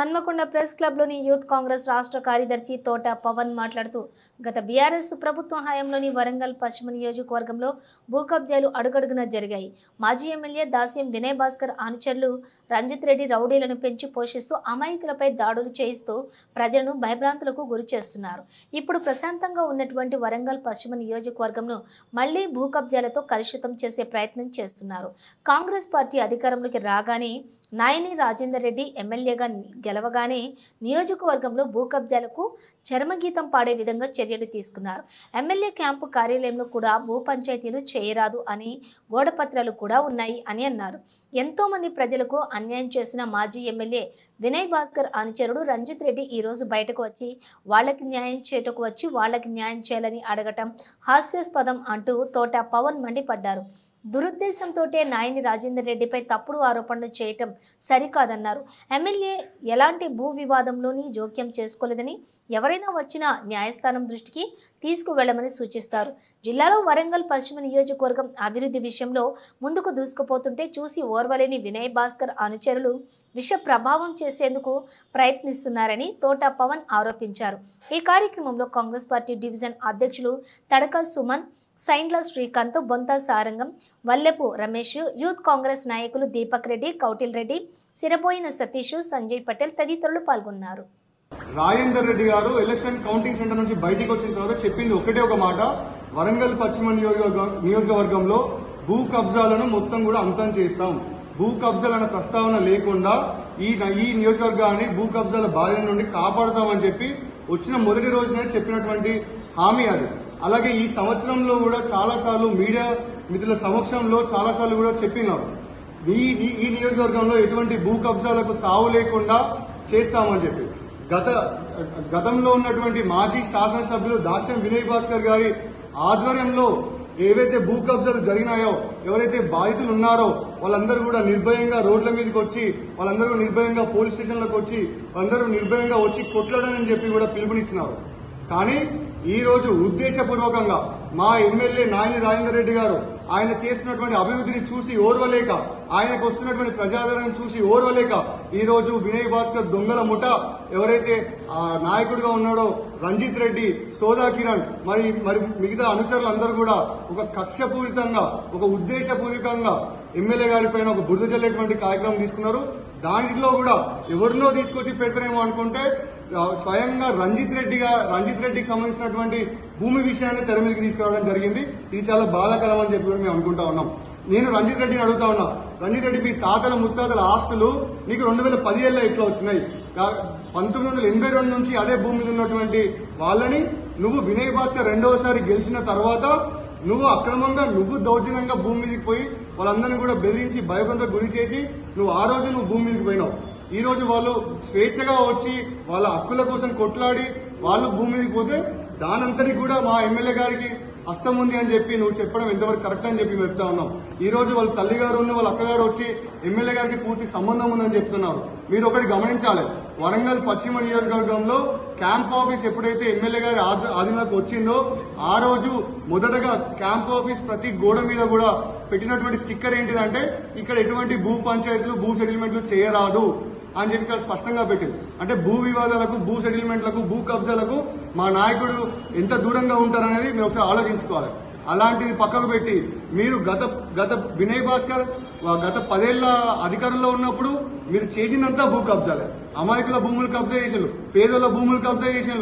Hanamkonda press క్లబ్లోని youth Congress రాష్ట్ర కార్యదర్శి తోట పవన్ మాట్లాడుతూ గత బీఆర్ఎస్ ప్రభుత్వ హయాంలోని వరంగల్ పశ్చిమ నియోజకవర్గంలో భూ కబ్జాలు జరిగాయి. మాజీ ఎమ్మెల్యే దాస్యం వినయ్ భాస్కర్ అనుచరులు రంజిత్ రెడ్డి రౌడీలను పెంచి పోషిస్తూ అమాయకులపై దాడులు చేయిస్తూ ప్రజలను భయభ్రాంతులకు గురి చేస్తున్నారు. ఇప్పుడు ప్రశాంతంగా ఉన్నటువంటి వరంగల్ పశ్చిమ నియోజకవర్గంను మళ్ళీ భూ కబ్జాలతో కలుషితం చేసే ప్రయత్నం చేస్తున్నారు. కాంగ్రెస్ పార్టీ అధికారంలోకి రాగానే నాయని రాజేందర్ రెడ్డి ఎమ్మెల్యేగా గెలవగానే నియోజకవర్గంలో భూ కబ్జాలకు చర్మగీతం పాడే విధంగా చర్యలు తీసుకున్నారు. ఎమ్మెల్యే క్యాంపు కార్యాలయంలో కూడా భూ పంచాయతీలు చేయరాదు అని గోడపత్రాలు కూడా ఉన్నాయి అని అన్నారు. ఎంతోమంది ప్రజలకు అన్యాయం చేసిన మాజీ ఎమ్మెల్యే వినయ్ భాస్కర్ అనుచరుడు రంజిత్ రెడ్డి ఈ రోజు బయటకు వచ్చి వాళ్ళకి న్యాయం చేటకు వచ్చి వాళ్ళకి న్యాయం చేయాలని అడగటం హాస్యాస్పదం అంటూ తోట పవన్ మండిపడ్డారు. దురుద్దేశంతోటే నాయని రాజేందర్ రెడ్డిపై తప్పుడు ఆరోపణలు చేయటం సరికాదన్నారు. ఎమ్మెల్యే ఎలాంటి భూ వివాదంలోని జోక్యం చేసుకోలేదని ఎవరైనా వచ్చినా న్యాయస్థానం దృష్టికి తీసుకువెళ్ళమని సూచిస్తారు. జిల్లాలో వరంగల్ పశ్చిమ నియోజకవర్గం అభివృద్ధి విషయంలో ముందుకు దూసుకుపోతుంటే చూసి ఓర్వలేని వినయ్ భాస్కర్ అనుచరులు విష ప్రభావం చేసేందుకు ప్రయత్నిస్తున్నారని తోట పవన్ ఆరోపించారు. ఈ కార్యక్రమంలో కాంగ్రెస్ పార్టీ డివిజన్ అధ్యక్షులు తడక సుమన్ సైండ్ల శ్రీకాంత్ బొంత సారంగం వల్లెపు రమేష్ యూత్ కాంగ్రెస్ నాయకులు దీపక్ రెడ్డి కౌటిల్ రెడ్డి సిరబోయిన సతీష్ సంజయ్ పటేల్ తదితరులు పాల్గొన్నారు. రాజేందర్ రెడ్డి గారు ఎలక్షన్ కౌంటింగ్ సెంటర్ నుంచి బయటకు వచ్చిన తర్వాత చెప్పింది ఒకటే ఒక మాట. వరంగల్ పశ్చిమ నియోజకవర్గం నియోజకవర్గంలో భూ కబ్జాలను మొత్తం కూడా అంతం చేస్తాం. భూ కబ్జాలన్న ప్రస్తావన లేకుండా ఈ ఈ నియోజకవర్గాన్ని భూ కబ్జాల బారి నుండి కాపాడుతామని చెప్పి వచ్చిన మొదటి రోజునే చెప్పినటువంటి హామీ అది. అలాగే ఈ సంవత్సరంలో కూడా చాలాసార్లు మీడియా మిత్రుల సమక్షంలో చాలాసార్లు కూడా చెప్పినారు ఈ ఈ- ఈ నియోజకవర్గంలో ఎటువంటి భూ కబ్జాలకు తావు లేకుండా చేస్తామని చెప్పి. గత గతంలో ఉన్నటువంటి మాజీ శాసనసభ్యులు దాస్యం వినయ్ భాస్కర్ గారి ఆధ్వర్యంలో ఏవైతే భూ కబ్జాలు జరిగినాయో ఎవరైతే బాధితులు ఉన్నారో వాళ్ళందరూ కూడా నిర్భయంగా రోడ్ల మీదకి వచ్చి వాళ్ళందరూ నిర్భయంగా పోలీస్ స్టేషన్లకు వచ్చి వాళ్ళందరూ నిర్భయంగా వచ్చి కొట్లాడనని చెప్పి కూడా పిలుపునిచ్చినారు. కానీ ఈ రోజు ఉద్దేశపూర్వకంగా మా ఎమ్మెల్యే నాయని రాజేందర్ రెడ్డి గారు ఆయన చేస్తున్నటువంటి అభివృద్ధిని చూసి ఓర్వలేక ఆయనకు వస్తున్నటువంటి ప్రజాదరణను చూసి ఓర్వలేక ఈ రోజు వినయ్ భాస్కర్ దొంగల ముఠ ఎవరైతే నాయకుడిగా ఉన్నాడో రంజిత్ రెడ్డి సోదా కిరణ్ మరి మరి మిగతా అనుచరులందరూ కూడా ఒక కక్షపూరితంగా ఒక ఉద్దేశపూరితంగా ఎమ్మెల్యే గారి పైన ఒక బురద జల్లేటువంటి కార్యక్రమం తీసుకున్నారు. దాంట్లో కూడా ఎవరినో తీసుకొచ్చి పెడతారేమో అనుకుంటే స్వయంగా రంజిత్ రెడ్డిగా రంజిత్ రెడ్డికి సంబంధించినటువంటి భూమి విషయాన్ని తెర మీదకి తీసుకురావడం జరిగింది. ఇది చాలా బాధాకరం అని చెప్పి కూడా మేము అనుకుంటా ఉన్నాం. నేను రంజిత్ రెడ్డిని అడుగుతా ఉన్నా రంజిత్ రెడ్డి మీ తాతల ముత్తాతల ఆస్తులు నీకు రెండు వేల పదిహేళ్ళలో ఇట్లా వచ్చినాయి పంతొమ్మిది వందల ఎనభై రెండు నుంచి అదే భూమి మీద ఉన్నటువంటి వాళ్ళని నువ్వు వినయ్ భాస్కర్ రెండవసారి గెలిచిన తర్వాత నువ్వు అక్రమంగా నువ్వు దౌర్జన్యంగా భూమి మీదకి పోయి వాళ్ళందరినీ కూడా బెదిరించి భయభ్రంతకు గురి చేసి నువ్వు ఆ రోజు నువ్వు భూమి మీదకి పోయినావు. ఈ రోజు వాళ్ళు స్వేచ్ఛగా వచ్చి వాళ్ళ హక్కుల కోసం కొట్లాడి వాళ్ళు భూమి మీదకి పోతే దానంతటి కూడా మా ఎమ్మెల్యే గారికి హస్తం ఉంది అని చెప్పి నువ్వు చెప్పడం ఎంతవరకు కరెక్ట్ అని చెప్పి చెప్తా ఉన్నాం. ఈ రోజు వాళ్ళ తల్లి గారు ఉన్న వాళ్ళ అక్కగారు వచ్చి ఎమ్మెల్యే గారికి పూర్తి సంబంధం ఉందని చెప్తున్నారు. మీరు ఒకటి గమనించాలి. వరంగల్ పశ్చిమ నియోజకవర్గంలో క్యాంప్ ఆఫీస్ ఎప్పుడైతే ఎమ్మెల్యే గారి ఆధీనంలోకి వచ్చిందో ఆ రోజు మొదటగా క్యాంప్ ఆఫీస్ ప్రతి గోడ మీద కూడా పెట్టినటువంటి స్టిక్కర్ ఏంటిదంటే ఇక్కడ ఎటువంటి భూ పంచాయతీలు భూ సెటిల్మెంట్లు చేయరాదు అని చెప్పి చాలా స్పష్టంగా పెట్టింది. అంటే భూ వివాదాలకు భూ సెటిల్మెంట్లకు భూ కబ్జాలకు మా నాయకుడు ఎంత దూరంగా ఉంటారనేది మీరు ఒకసారి ఆలోచించుకోవాలి. అలాంటిది పక్కకు పెట్టి మీరు గత గత వినయ్ భాస్కర్ గత పదేళ్ళ అధికారంలో ఉన్నప్పుడు మీరు చేసినంత భూ కబ్జాలే. అమాయకుల భూములు కబ్జా చేసిండ్రు పేదల భూములు కబ్జా చేసిండ్రు